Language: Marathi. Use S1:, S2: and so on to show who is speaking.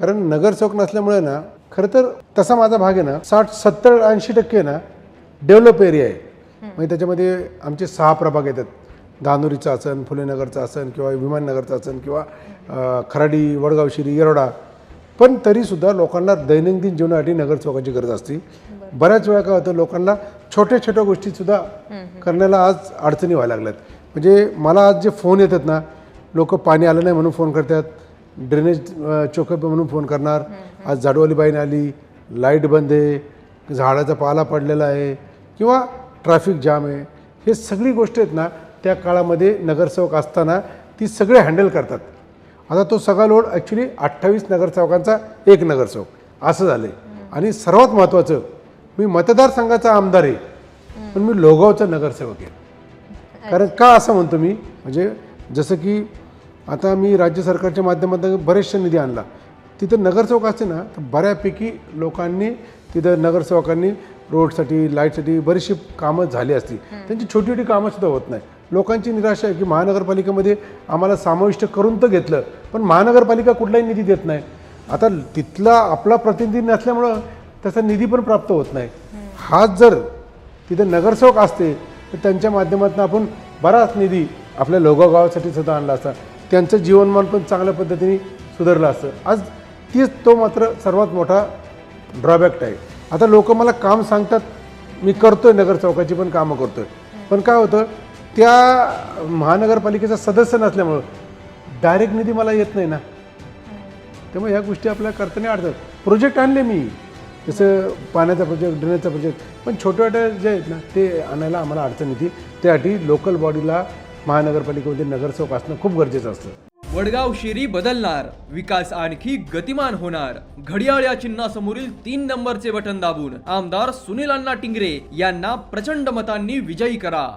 S1: कारण नगरसेवक नसल्यामुळे ना खरं तर तसा माझा भाग आहे ना साठ सत्तर ऐंशी टक्के ना डेव्हलप एरिया आहे. म्हणजे त्याच्यामध्ये आमचे सहा प्रभाग येतात. धानुरीचं असन फुलेनगरचं असन किंवा विमाननगरचं असन किंवा खराडी वडगाव शिरी येरोडा. पण तरीसुद्धा लोकांना दैनंदिन जीवनासाठी नगरसेवकाची गरज असते. बऱ्याच वेळा काय होतं लोकांना छोट्या छोट्या गोष्टीसुद्धा करण्याला आज अडचणी व्हायला लागल्यात. म्हणजे मला आज जे फोन येतात ना लोक पाणी आलं नाही म्हणून फोन करतात. ड्रेनेज चोकअप म्हणून फोन करणार. आज जाडवालीबाईन आली लाइट बंद आहे झाडाचा पाला पडलेला आहे किंवा ट्रॅफिक जाम आहे. हे सगळी गोष्ट आहेत ना त्या काळामध्ये नगरसेवक असताना ती सगळे हँडल करतात. आता तो सगळा लोड ॲक्च्युली अठ्ठावीस नगरसेवकांचा एक नगरसेवक. असं झालं आहे आणि सर्वात महत्त्वाचं मी मतदारसंघाचा आमदार आहे पण मी लोगावचा नगरसेवक आहे. कारण का असं म्हणतो मी? म्हणजे जसं की आता मी राज्य सरकारच्या माध्यमातून बरेचसे निधी आणला. तिथं नगरसेवक असते ना तर बऱ्यापैकी लोकांनी तिथं नगरसेवकांनी रोडसाठी लाईटसाठी बरीचशी कामं झाली असती त्यांची छोटी छोटी कामंसुद्धा होत नाही. लोकांची निराशा आहे की महानगरपालिकेमध्ये आम्हाला समाविष्ट करून तर घेतलं पण महानगरपालिका कुठलाही निधी देत नाही. आता तिथला आपला प्रतिनिधी नसल्यामुळं तसा निधी पण प्राप्त होत नाही. हाच जर तिथे नगरसेवक असते तर त्यांच्या माध्यमातून आपण बराच निधी आपल्या लोगाव गावासाठी सुद्धा आणला असता. त्यांचं जीवनमान पण चांगल्या पद्धतीने सुधारलं असतं आज तीच तो मात्र सर्वात मोठा ड्रॉबॅक आहे. आता लोक मला काम सांगतात मी करतोय चौकाची पण कामं करतोय. पण काय होतं त्या महानगरपालिकेचा सदस्य नसल्यामुळं डायरेक्ट निधी मला येत नाही ना. त्यामुळे ह्या गोष्टी आपल्याला करताना अडतात प्रोजेक्ट आणले मी. जसं पाण्याचा प्रोजेक्ट ड्रेनेजचा प्रोजेक्ट पण छोट्या छोट्या जे आहेत ना ते आणायला आम्हाला अडचण येते. त्यासाठी लोकल बॉडीला महानगरपालिकेमध्ये नगरसेवक असणं खूप गरजेचं असतं.
S2: वडगाव शेरी बदलणार विकास आणखी गतिमान होणार. घडियाळ या चिन्हासमोरील तीन नंबरचे बटन दाबून आमदार सुनील अण्णा टिंगरे यांना प्रचंड मतांनी विजयी करा.